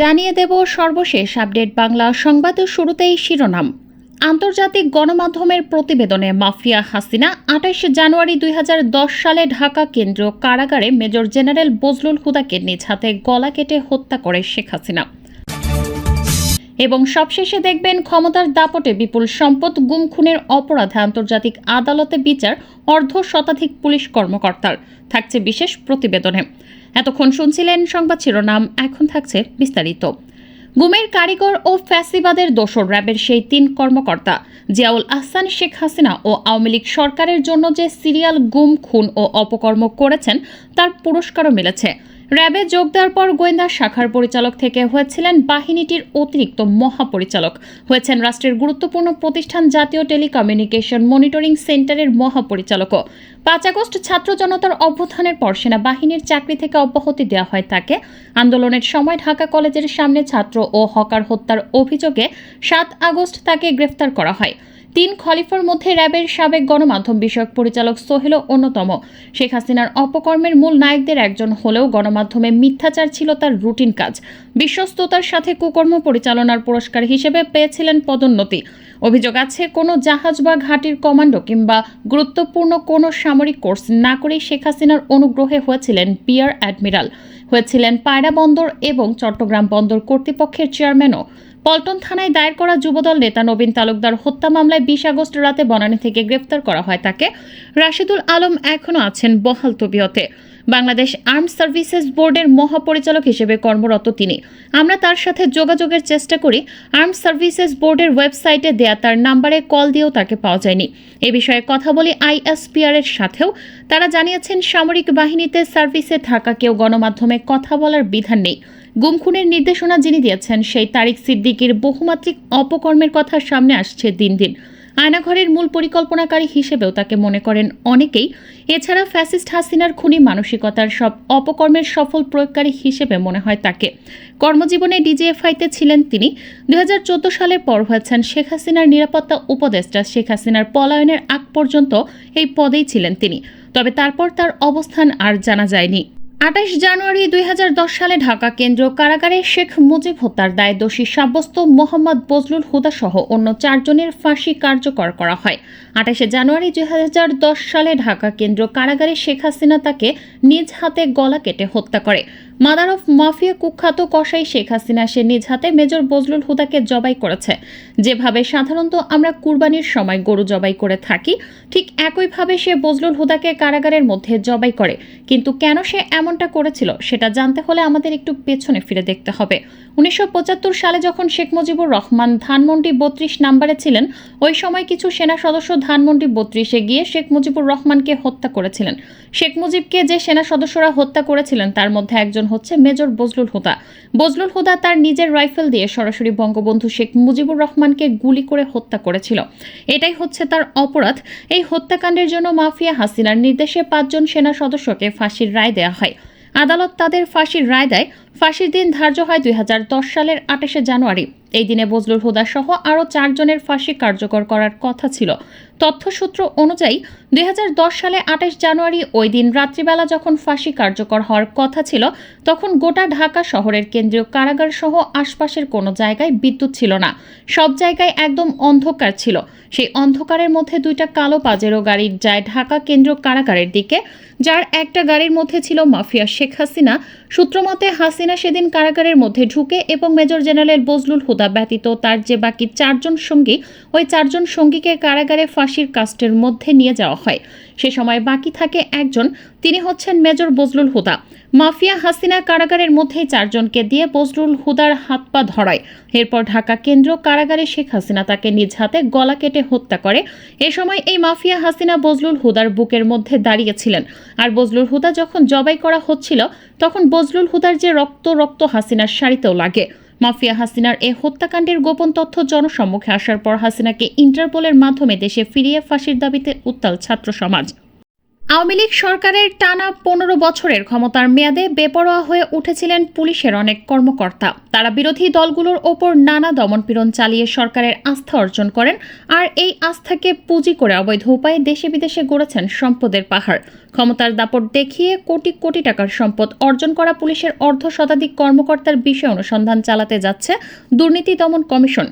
জানিয়ে দেব সর্বশেষ আপডেট বাংলা সংবাদ শুরুতেই শিরোনাম। আন্তর্জাতিক গণমাধ্যমের প্রতিবেদনে মাফিয়া হাসিনা আঠাশ জানুয়ারি দুই হাজার দশ সালে ঢাকা কেন্দ্রীয় কারাগারে মেজর জেনারেল বজলুল হুদাকে নিজ হাতে গলা কেটে হত্যা করে শেখ হাসিনা। এবং সবশেষে দেখবেন ক্ষমতার দাপটে বিপুল সম্পদ, গুম খুনের অপরাধে আন্তর্জাতিক আদালতে বিচার অর্ধ শতাধিক পুলিশ কর্মকর্তার। থাকছে বিশেষ প্রতিবেদনে। এতক্ষণ শুনছিলেন সংবাদ শিরোনাম, এখন থাকছে বিস্তারিত। গুমের কারিগর ও ফ্যাসিবাদের দোসর র্যাবের সেই তিন কর্মকর্তা, জিয়াউল আহসান, শেখ হাসিনা ও আওয়ামী লীগ সরকারের জন্য যে সিরিয়াল গুম, খুন ও অপকর্ম করেছেন, তার পুরস্কারও মিলেছে। র্যাবে যোগ দেওয়ার পর গোয়েন্দা শাখার পরিচালক থেকে হয়েছিলেন বাহিনীটির অতিরিক্ত মহাপরিচালক। হয়েছেন রাষ্ট্রের গুরুত্বপূর্ণ প্রতিষ্ঠান জাতীয় টেলিকমিউনিকেশন মনিটরিং সেন্টারের মহাপরিচালকও। পাঁচ আগস্ট ছাত্র জনতার অভ্যুত্থানের পর সেনাবাহিনীর চাকরি থেকে অব্যাহতি দেওয়া হয় তাকে। আন্দোলনের সময় ঢাকা কলেজের সামনে ছাত্র ও হকার হত্যার অভিযোগে সাত আগস্ট তাকে গ্রেফতার করা হয়। তিন খলিফার মধ্যে র্যাবের সাবেক গণমাধ্যম বিষয়ক পরিচালক সোহেলও অন্যতম। শেখ হাসিনার অপকর্মের মূল নায়কদের একজন হলেও গণমাধ্যমে মিথ্যাচার ছিল তার রুটিন কাজ। বিশ্বস্ততার সাথে কুকর্ম পরিচালনার পুরস্কার হিসেবে পেয়েছিলেন পদোন্নতি। অভিযোগ আছে, কোনো জাহাজ বা ঘাটির কমান্ডো কিংবা গুরুত্বপূর্ণ কোনো সামরিক কোর্স না করেই শেখ হাসিনার অনুগ্রহে হয়েছিলেন পিয়ার অ্যাডমিরাল। হয়েছিলেন পায়রা বন্দর এবং চট্টগ্রাম বন্দর কর্তৃপক্ষের চেয়ারম্যানও। পল্টন থানায় দায়ের করা যুবদল নেতা নবীন তালুকদার হত্যা মামলায় বিশ আগস্ট রাতে বনানী থেকে গ্রেফতার করা হয় তাকে। রাশিদুল আলম এখনও আছেন বহাল তবিয়তে। বাংলাদেশ আর্মড সার্ভিসেস বোর্ডের মহাপরিচালক হিসেবে কর্মরত তিনি। আমরা তার সাথে যোগাযোগের চেষ্টা করি। আর্মড সার্ভিসেস বোর্ডের ওয়েবসাইটে দেয়া তার নাম্বারে কল দিয়েও তাকে পাওয়া যায়নি। এ বিষয়ে কথা বলি আইএসপিআর এর সাথেও। তারা জানিয়েছেন, সামরিক বাহিনীতে সার্ভিসে থাকা কেউ গণমাধ্যমে কথা বলার বিধান নেই। গুম খুনের নির্দেশনা যিনি দিয়েছেন, সেই তারিক সিদ্দিকির বহুমাত্রিক অপকর্মের কথা সামনে আসছে দিন দিন। আয়নাঘরের মূল পরিকল্পনাকারী হিসেবেও তাকে মনে করেন অনেকেই। এছাড়া ফ্যাসিস্ট হাসিনার খুনি মানসিকতার সব অপকর্মের সফল প্রয়োগকারী হিসেবে মনে হয় তাকে। কর্মজীবনে ডিজিএফআইতে ছিলেন তিনি। দুই হাজার চোদ্দ সালের পর হয়েছেন শেখ হাসিনার নিরাপত্তা উপদেষ্টা। শেখ হাসিনার পলায়নের আগ পর্যন্ত এই পদেই ছিলেন তিনি। তবে তারপর তার অবস্থান আর জানা যায়নি। আঠাশ জানুয়ারি দুই হাজার দশ সালে ঢাকা কেন্দ্র কারাগারে শেখ মুজিব হত্যার দায়ে দোষী সাব্যস্ত মোহাম্মদ বজলুল হুদা সহ অন্য চারজনের ফাঁসি কার্যকর করা হয়। আঠাশে জানুয়ারি দুই হাজার দশ সালে ঢাকা কেন্দ্র কারাগারে শেখ হাসিনা তাকে নিজ হাতে গলা কেটে হত্যা করে। মাদার অফ মাফিয়া কুখ্যাত কসাই শেখ হাসিনা, সে নিজ হাতে মেজর বজলুল হুদাকে জবাই করেছে। যেভাবে সাধারণত আমরা কুরবানির সময় গরু জবাই করে থাকি, ঠিক একইভাবে সে বজলুল হুদাকে কারাগারের মধ্যে জবাই করে। কিন্তু কেন সে এমনটা করেছিল, সেটা জানতে হলে আমাদের একটু পেছনে ফিরে দেখতে হবে। উনিশশো পঁচাত্তর সালে যখন শেখ মুজিবুর রহমান ধানমন্ডি বত্রিশ নাম্বারে ছিলেন, ওই সময় কিছু সেনা সদস্য ধানমন্ডি বত্রিশে গিয়ে শেখ মুজিবুর রহমানকে হত্যা করেছিলেন। শেখ মুজিবকে যে সেনা সদস্যরা হত্যা করেছিলেন, তার মধ্যে একজন হচ্ছে মেজর বজলুল হুদা। বজলুল হুদা তার নিজের রাইফেল দিয়ে সরাসরি বঙ্গবন্ধু শেখ মুজিবুর রহমানকে গুলি করে হত্যা করেছিল। এটাই হচ্ছে তার অপরাধ। এই হত্যাকাণ্ডের জন্য মাফিয়া হাসিনার নির্দেশে পাঁচজন সেনা সদস্যকে ফাঁসির রায় দেওয়া হয়। আদালত তাদের ফাঁসির রায় দেয়। ফাঁসির দিন ধার্য হয় দুই হাজার দশ সালের আঠাশে জানুয়ারি। এই দিনে বজলুল হুদা সহ আরও চারজনের ফাঁসি কার্যকর করার কথা ছিল। তথ্যসূত্র অনুযায়ী, দুই হাজার দশ সালে আঠাশ জানুয়ারি ওই দিন রাত্রিবেলা যখন ফাঁসি কার্যকর হওয়ার কথা ছিল, তখন গোটা ঢাকা শহরের কেন্দ্রীয় কারাগার সহ আশপাশের কোনো জায়গায় বিদ্যুৎ ছিল না। সব জায়গায় একদম অন্ধকার ছিল। সেই অন্ধকারের মধ্যে দুইটা কালো পাজেরো গাড়ি যায় ঢাকা কেন্দ্রীয় কারাগারের দিকে, যার একটা গাড়ির মধ্যে ছিল মাফিয়া শেখ হাসিনা। সূত্রমতে হাসিনা সেদিন কারাগারের মধ্যে ঢুকে এবং মেজর জেনারেল বজলুল হুদা ব্যতীত তার যে বাকি চারজন সঙ্গী, ওই চারজন সঙ্গীকে কারাগারে ফাঁসির কাস্টের মধ্যে নিয়ে যাওয়া হয়। সে সময় বাকি থাকে একজন, তিনি হচ্ছেন মেজর বজলুল হুদা। মাফিয়া হাসিনা কারাগারের মধ্যেই চারজনকে দিয়ে বজলুল হুদার হাত পা ধরায়। এরপর ঢাকা কেন্দ্র কারাগারে শেখ হাসিনা তাকে নিজ হাতে গলা কেটে হত্যা করে। এ সময় এই মাফিয়া হাসিনা বজলুল হুদার বুকের মধ্যে দাঁড়িয়েছিলেন। আর বজলুল হুদা যখন জবাই করা হচ্ছিল, তখন বজলুল হুদার যে রক্ত রক্ত হাসিনার শাড়িতেও লাগে। মাফিয়া হাসিনার এ হত্যাকাণ্ডের গোপন তথ্য জনসম্মুখে আসার পর হাসিনাকে ইন্টারপোলের মাধ্যমে দেশে ফিরিয়ে ফাঁসির দাবিতে উত্তাল ছাত্র সমাজ। আওয়ামী লীগ সরকারের টানা পনেরো বছরের ক্ষমতার মেয়াদে বেপরোয়া হয়ে উঠেছিলেন পুলিশের অনেক কর্মকর্তা। তারা বিরোধী দলগুলোর ওপর নানা দমনপীড়ন চালিয়ে সরকারের আস্থা অর্জন করেন আর এই আস্থাকে পুঁজি করে অবৈধ উপায়ে দেশে বিদেশে গড়েছেন সম্পদের পাহাড়। ক্ষমতার দাপট দেখিয়ে কোটি কোটি টাকার সম্পদ অর্জন করা পুলিশের অর্ধ শতাধিক কর্মকর্তার বিষয়ে অনুসন্ধান চালাতে যাচ্ছে দুর্নীতি দমন কমিশন।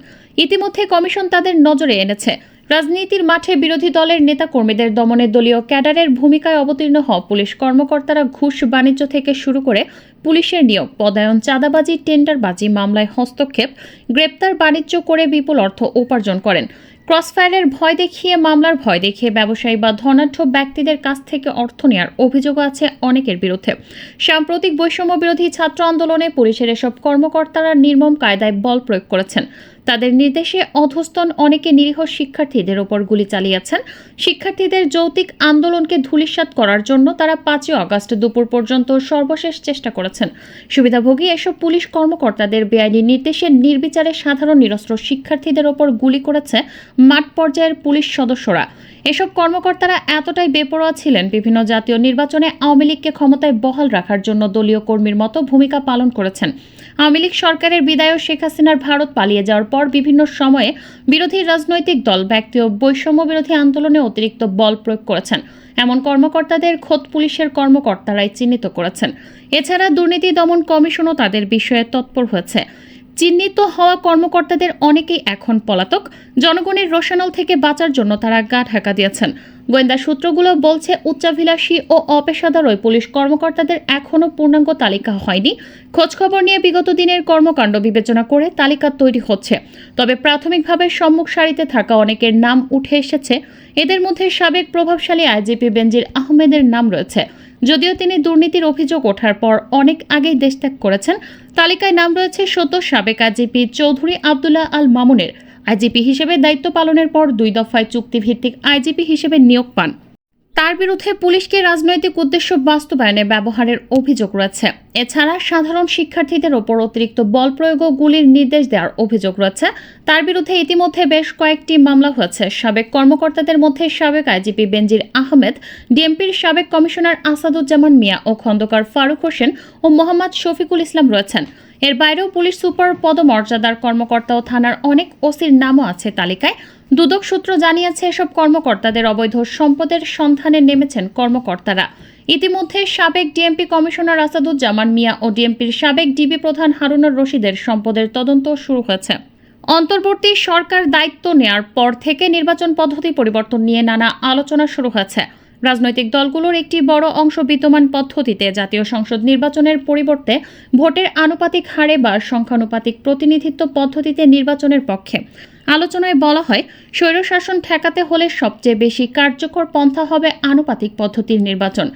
ইতিমধ্যে কমিশন তাদের নজরে এনেছে। রাজনীতির মাঠে বিরোধী দলের নেতাকর্মীদের দমনে দলীয় ক্যাডারের ভূমিকায় অবতীর্ণ হওয়া পুলিশ কর্মকর্তারা ঘুষ বাণিজ্য থেকে শুরু করে পুলিশের নিয়োগ, পদায়ন, চাঁদাবাজি, টেন্ডারবাজি মামলায় হস্তক্ষেপ, গ্রেপ্তার বাণিজ্য করে বিপুল অর্থ উপার্জন করেন। ক্রসফায়ারের ভয় দেখিয়ে, মামলার ভয় দেখিয়ে ব্যবসায়ী বা ধনাঢ্য ব্যক্তিদের কাছ থেকে অর্থ নেওয়ার অভিযোগ আছে অনেকের বিরুদ্ধে। সাম্প্রতিক বৈষম্য বিরোধী ছাত্র আন্দোলনে পুলিশের এসব কর্মকর্তারা নির্মম কায়দায় বল প্রয়োগ করেছেন। তাদের নির্দেশে অধস্তন অনেকে নিরীহ শিক্ষার্থীদের ওপর গুলি চালিয়েছেন। শিক্ষার্থীদের যৌতিক আন্দোলনকে ধূলিসাৎ করার জন্য তারা পাঁচই আগস্ট দুপুর পর্যন্ত সর্বশেষ চেষ্টা করেছেন। সুবিধাভোগী এসব পুলিশ কর্মকর্তাদের বেআইনি নির্দেশে নির্বিচারে সাধারণ নিরস্ত্র শিক্ষার্থীদের ওপর গুলি করেছে মাঠ পর্যায়ের পুলিশ সদস্যরা। এসব কর্মকর্তারা এতটাই বেপরোয়া ছিলেন, বিভিন্ন জাতীয় নির্বাচনে আওয়ামী লীগকে ক্ষমতায় বহাল রাখার জন্য দলীয় কর্মীর মতো ভূমিকা পালন করেছেন। আওয়ামী লীগ সরকারের বিদায় শেখ হাসিনার ভারত পালিয়ে যাওয়ার পর বিভিন্ন সময়ে বিরোধী রাজনৈতিক দল ব্যক্তি ও বৈষম্য বিরোধী আন্দোলনে অতিরিক্ত বল প্রয়োগ করেছেন। এমন কর্মকর্তাদের খোদ পুলিশের কর্মকর্তারাই চিহ্নিত করেছেন। এছাড়া দুর্নীতি দমন কমিশনও তাদের বিষয়ে তৎপর হয়েছে। চিহ্নিত হওয়া কর্মকর্তাদের অনেকেই এখন পলাতক। জনগণের রোশানল থেকে বাঁচার জন্য তারা গা ঢাকা দিয়েছেন। গোয়েন্দা সূত্রগুলো বলছে, উচ্চাভিলাষী ও অপেশাদার ওই পুলিশ কর্মকর্তাদের এখনও পূর্ণাঙ্গ তালিকা হয়নি। খোঁজখবর নিয়ে বিগত দিনের কর্মকাণ্ড বিবেচনা করে তালিকা তৈরি হচ্ছে। তবে প্রাথমিকভাবে সম্মুখ সারিতে থাকা অনেকের নাম উঠে এসেছে। এদের মধ্যে সাবেক প্রভাবশালী আইজিপি বেনজির আহমেদের নাম রয়েছে। যদিও তিনি দুর্নীতির অভিযোগ ওঠার পর অনেক আগেই দেশত্যাগ করেছেন, তালিকায় নাম রয়েছে সদ্য সাবেক আইজিপি চৌধুরী আবদুল্লাহ আল মামুনের। আইজিপি হিসেবে দায়িত্ব পালনের পর দুই দফায় চুক্তিভিত্তিক আইজিপি হিসেবে নিয়োগ পান। তার বিরুদ্ধে পুলিশকে রাজনৈতিক উদ্দেশ্য বাস্তবায়নে ব্যবহারের অভিযোগ রয়েছে। এছাড়া সাধারণ শিক্ষার্থীদের ওপর অতিরিক্ত বল প্রয়োগ ও গুলির নির্দেশ দেওয়ার অভিযোগ রয়েছে। তার বিরুদ্ধে ইতিমধ্যে বেশ কয়েকটি মামলা হয়েছে। সাবেক কর্মকর্তাদের মধ্যে সাবেক আইজিপি বেনজির আহমেদ, ডিএমপির সাবেক কমিশনার আসাদুজ্জামান মিয়া ও খন্দকার ফারুক হোসেন ও মোহাম্মদ শফিকুল ইসলাম রয়েছেন। এর বাইরেও পুলিশ সুপার পদমর্যাদার কর্মকর্তা ও থানার অনেক ওসির নামও আছে তালিকায়। দুদক সূত্র জানিয়েছে, এসব কর্মকর্তাদের অবৈধ সম্পদের সন্ধানে নেমেছেন কর্মকর্তারা। ইতিমধ্যে সাবেক ডিএমপি কমিশনার আসাদুজ্জামান মিয়া ও ডিএমপির সাবেক ডিবি প্রধান হারুনুর রশিদের সম্পদের তদন্ত শুরু হয়েছে। অন্তর্বর্তী সরকার দায়িত্ব নেয়ার পর থেকে নির্বাচন পদ্ধতি পরিবর্তন নিয়ে নানা আলোচনা শুরু হয়েছে। রাজনৈতিক দলগুলোর একটি বড় অংশ বিদ্যমান পদ্ধতিতে জাতীয় সংসদ নির্বাচনের পরিবর্তে ভোটের আনুপাতিক হারে বা সংখ্যানুপাতিক প্রতিনিধিত্ব পদ্ধতিতে নির্বাচনের পক্ষে। আলোচনায় বলা হয়, স্বৈরশাসন ঠেকাতে হলে সবচেয়ে বেশি কার্যকর পন্থা হবে আনুপাতিক পদ্ধতির নির্বাচন।